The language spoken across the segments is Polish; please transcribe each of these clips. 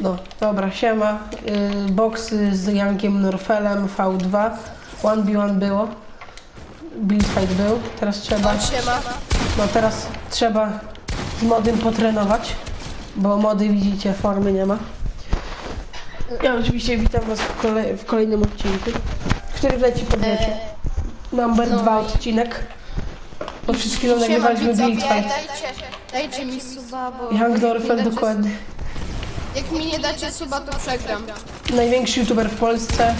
No, dobra, siema. Yy, boksy z Jankiem Norfelem V2. 1v1 było. Build fight był. Teraz trzeba. O, siema. No teraz trzeba z modem potrenować, bo mody widzicie, formy nie ma. Ja oczywiście witam was w, kolej, w kolejnym odcinku, który leci po wiecie. Number no dwa odcinek. Bo Siema nagrywaliśmy widzowie, Build Fight. dajcie, dajcie mi suba, bo... Young Dorfel dokładnie. Jak mi nie dacie suba, to przegram. Największy youtuber w Polsce.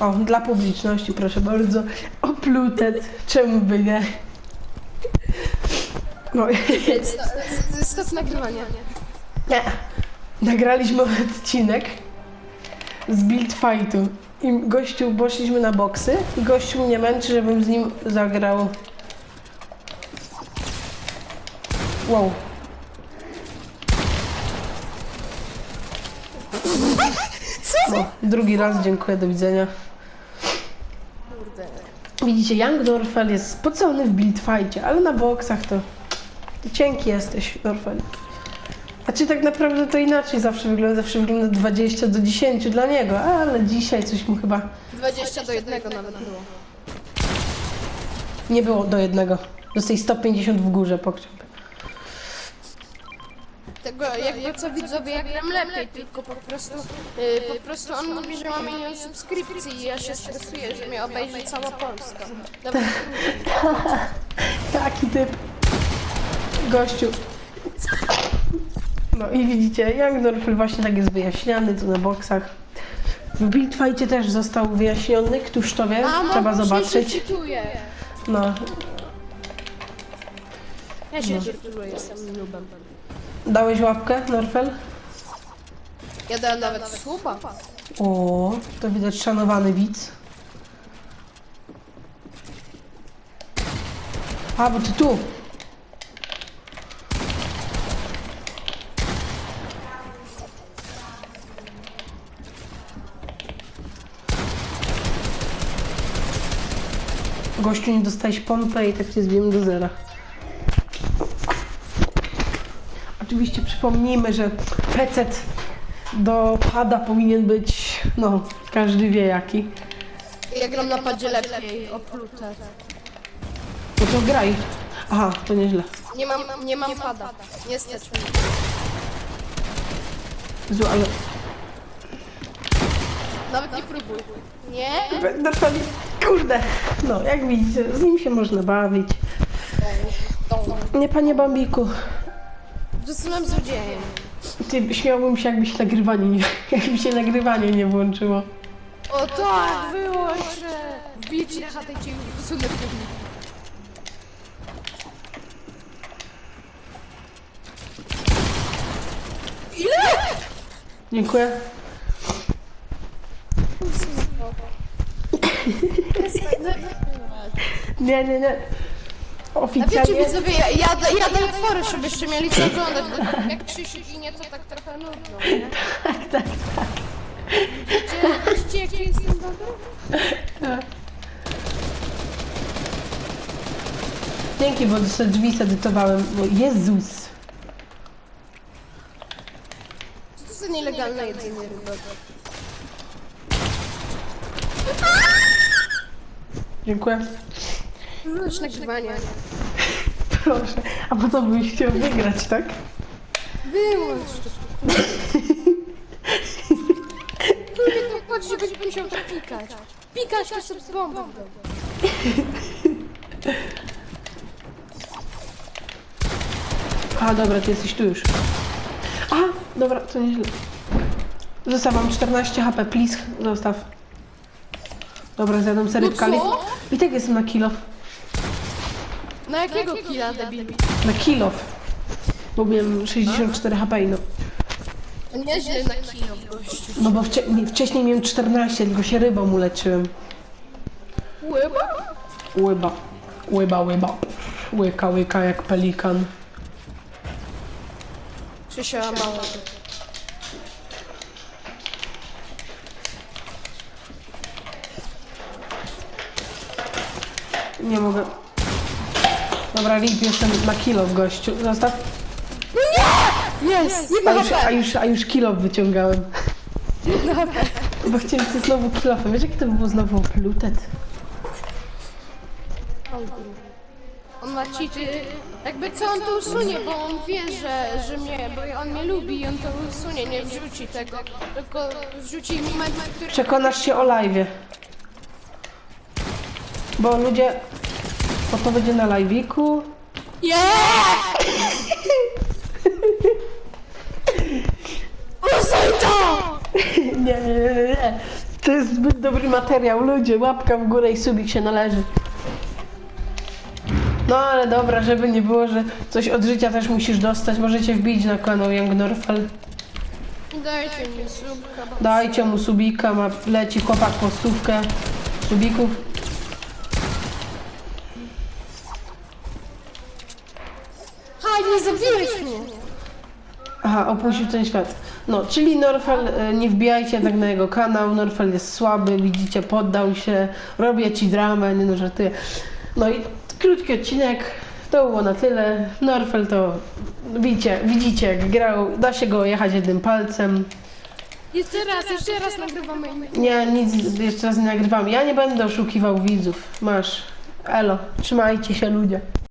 O, dla publiczności proszę bardzo. Oplutet. Czemu by nie? No, Stop, stop nagrywania. Nie. Nagraliśmy odcinek z Build Fightu. I gościu, poszliśmy na boksy i gościu mnie męczy, żebym z nim zagrał. Wow. Co? drugi raz, dziękuję, do widzenia. Kurde. Widzicie, Young Dorfel jest spocony w Fightie, ale na boksach to... to cienki jesteś, Dorfel. A czy tak naprawdę to inaczej zawsze wygląda? Zawsze wygląda 20 do 10 dla niego, ale dzisiaj coś mu chyba 20 do 1 nawet było. nie było do jednego. Dostaj 150 w górze pokrzep. Jakby co widzowie, jak gram lepiej, tylko po prostu, yy, po prostu on mówi, że ma milion subskrypcji i ja się stresuję, że mnie obejrzy cała Polska. Dobra, Taki typ. Gościu. No i widzicie, Young Dorfel właśnie tak jest wyjaśniany tu na boksach. W Build Fightie też został wyjaśniony, któż to wie, A, trzeba no, bo zobaczyć. Się czytuję. No, Ja się czytuję, jestem nubem. Dałeś łapkę, Norfel? Ja dałem nawet słupa. O, to widać szanowany widz. A, bo ty tu. Gościu, nie dostałeś pompę i tak cię zbiłem do zera. Oczywiście przypomnijmy, że PC do pada powinien być, no, każdy wie jaki. Ja gram na padzie lepiej, oplute. No to graj. Aha, to nieźle. Nie mam, nie mam pada. Nie stać mnie. Zło, ale... Nawet nie próbuj. Nie? Dorfali, kurde. No, jak widzicie, z nim się można bawić. Nie, panie Bambiku. Zostałem złodziejem. Ty, śmiałbym się, jakby się nagrywanie nie, jakby się nagrywanie nie włączyło. O tak, wyłączę! Wbijcie na chatę i cię usunę filmik. Dziękuję. Nie, nie, nie. A wiecie Oficjalnie... widzowie, ja, ja, ja daję fory, żebyście mieli co oglądać, bo jak Krzysiu ginie, to tak trochę nudno, nie? Tak, tak. Widzicie, widzicie jaki jestem dobry? Dzięki, bo sobie drzwi zedytowałem. Bo Jezus. Co to za nielegalne jedzenie rybek? Dziękuję. Wyłącz nagrywanie. Proszę. A po co byś chciał wygrać, tak? Wyłącz to. Lubię to chodzi, że będzie musiał to pikać. Pikać to sobie z bombą. A, dobra, ty jesteś tu już. A, dobra, to nieźle. Zostaw, mam 14 HP, please, zostaw. Dobra, zjadam sobie No rybkali. co? I tak jestem na kilo. Na jakiego killa, debil? Na kilo. Bo miałem 64 HP, no. Nieźle na kilo, gościu. No bo wcie nie, wcześniej miałem 14, tylko się rybą uleczyłem. Łyba? Łyba. Łyba, łyba. Łyka, łyka jak pelikan. Krzysia mało. Nie mogę. Dobra, rip, jestem na kilo w gościu. Zostaw. Jest! A już, a już, a już kilo wyciągałem. Bo chciałem ty znowu kilofem. Wiesz, jaki to by było znowu plutet? On ma cheaty. Jakby co on to usunie, bo on wie, że, że mnie, bo on mnie lubi i on to usunie, nie wrzuci tego. Tylko wrzuci moment, w którym Przekonasz się o live'ie. Bo ludzie... Bo to będzie na live'iku. Usuń to! Nie, nie, nie. To jest zbyt dobry materiał. Ludzie, łapka w górę i subik się należy. No ale dobra, żeby nie było, że coś od życia też musisz dostać, możecie wbić na kanał Young Norfel. Dajcie mi subka. Dajcie mu subika, ma, leci chłopak po stówkę subików. Nie zabiłeś mnie! Aha, opuścił ten świat. No, czyli Norfel, e, nie wbijajcie tak na jego kanał, Norfel jest słaby, widzicie, poddał się, robię ci dramę, nie no, żartuję. No i krótki odcinek, to było na tyle. Norfel to, widzicie, widzicie jak grał, da się go jechać jednym palcem. Jeszcze raz, jeszcze raz nagrywamy. Nie, nic jeszcze raz nie nagrywam. Ja nie będę oszukiwał widzów. Masz. Elo, trzymajcie się ludzie.